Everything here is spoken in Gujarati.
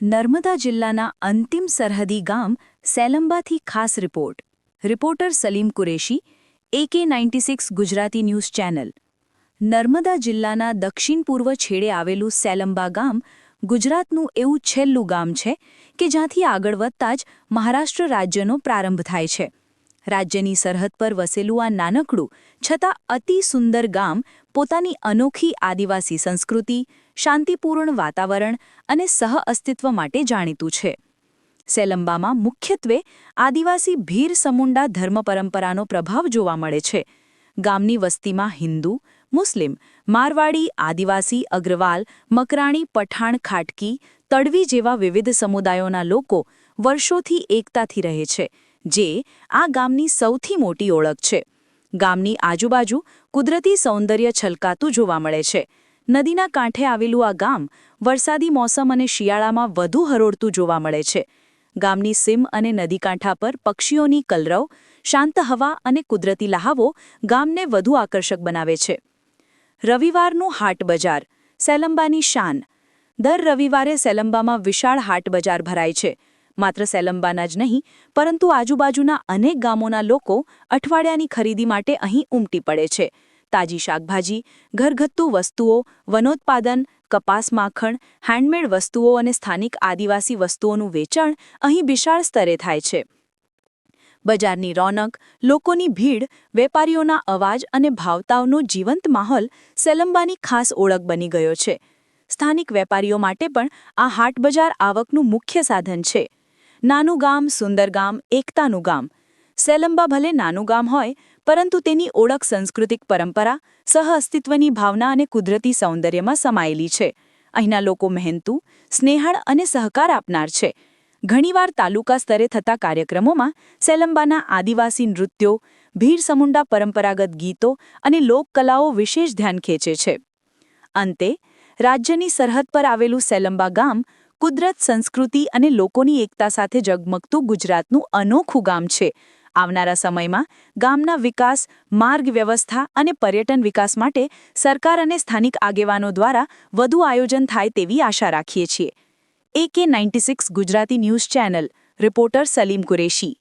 નર્મદા જિલ્લાના અંતિમ સરહદી ગામ સેલંબાથી ખાસ report. Reporter Salim Qureshi, AK ninety six Gujarati news channel. Narmada જિલ્લાના દક્ષિણ પૂર્વ છેડે આવેલું સેલંબા ગામ ગુજરાતનું એવું છેલ્લું ગામ છે કે જ્યાંથી આગળ વધતા જ મહારાષ્ટ્ર રાજ્યનો પ્રારંભ થાય છે. રાજ્યની સરહદ પર વસેલું આ નાનકડું, છતાં અતિ સુંદર ગામ, પોતાની અનોખી આદિવાસી સંસ્કૃતિ, શાંતિપૂર્ણ વાતાવરણ અને સહઅસ્તિત્વ માટે જાણીતું છે. સેલંબામાં મુખ્યત્વે આદિવાસી ભીર સમુંડા ધર્મ પરંપરાનો પ્રભાવ જોવા મળે છે. ગામની વસ્તીમાં હિન્દુ, મુસ્લિમ, મારવાડી, આદિવાસી, અગ્રવાલ, મકરાણી, પઠાણ, ખાટકી, તડવી જેવા વિવિધ સમુદાયોના લોકો વર્ષોથી એકતાથી રહે છે. જે આ ગામની સૌથી મોટી ઓળખ છે. ગામની આજુબાજુ કુદરતી સૌંદર્ય છલકાતું જોવા મળે છે. નદીના કાંઠે આવેલું આ ગામ વરસાદી મોસમ અને શિયાળામાં વધુ હરોળતું જોવા મળે છે. ગામની સીમ અને નદીકાંઠા પર પક્ષીઓની કલરવ, શાંત હવા અને કુદરતી લહાવો ગામને વધુ આકર્ષક બનાવે છે. રવિવારનું હાટ બજાર, સેલંબાની શાન. દર રવિવારે સેલંબામાં વિશાળ હાટ બજાર ભરાય છે. માત્ર સેલંબાના જ નહીં, પરંતુ આજુબાજુના અનેક ગામોના લોકો અઠવાડિયાની ખરીદી માટે અહીં ઉમટી પડે છે. તાજી શાકભાજી ઘરગથ્થુ વસ્તુઓ, વનોત્પાદન, કપાસ માખણ હેન્ડમેડ વસ્તુઓ અને સ્થાનિક આદિવાસી વસ્તુઓનું વેચાણ અહીં વિશાળ સ્તરે થાય છે. બજારની રોનક, લોકોની ભીડ, વેપારીઓના અવાજ અને ભાવતાઓનો જીવંત માહોલ સેલંબાની ખાસ ઓળખ બની ગયો છે. સ્થાનિક વેપારીઓ માટે પણ આ હાટ બજાર આવકનું મુખ્ય સાધન છે. નાનું ગામ સુંદર ગામ એકતાનું ગામ સેલંબા ભલે નાનું ગામ હોય, પરંતુ તેની ઓળખ સાંસ્કૃતિક પરંપરા સહઅસ્તિત્વની ભાવના અને કુદરતી સૌંદર્યમાં સમાયેલી છે. અહીંના લોકો મહેનતુ, સ્નેહળ અને સહકાર આપનાર છે. ઘણીવાર તાલુકા સ્તરે થતા કાર્યક્રમોમાં સેલંબાના આદિવાસી નૃત્યો ભીર સમુંડા પરંપરાગત ગીતો અને લોકકલાઓ વિશેષ ધ્યાન ખેંચે છે. અંતે, રાજ્યની સરહદ પર આવેલું સેલંબા ગામ કુદરત, સંસ્કૃતિ અને લોકોની એકતા સાથે જગમગતું ગુજરાતનું અનોખું ગામ છે. આવનારા સમયમાં ગામના વિકાસ, માર્ગ વ્યવસ્થા અને પર્યટન વિકાસ માટે સરકાર અને સ્થાનિક આગેવાનો દ્વારા વધુ આયોજન થાય તેવી આશા રાખીએ છીએ. AK ninety Gujarati news channel, reporter Salim Qureshi.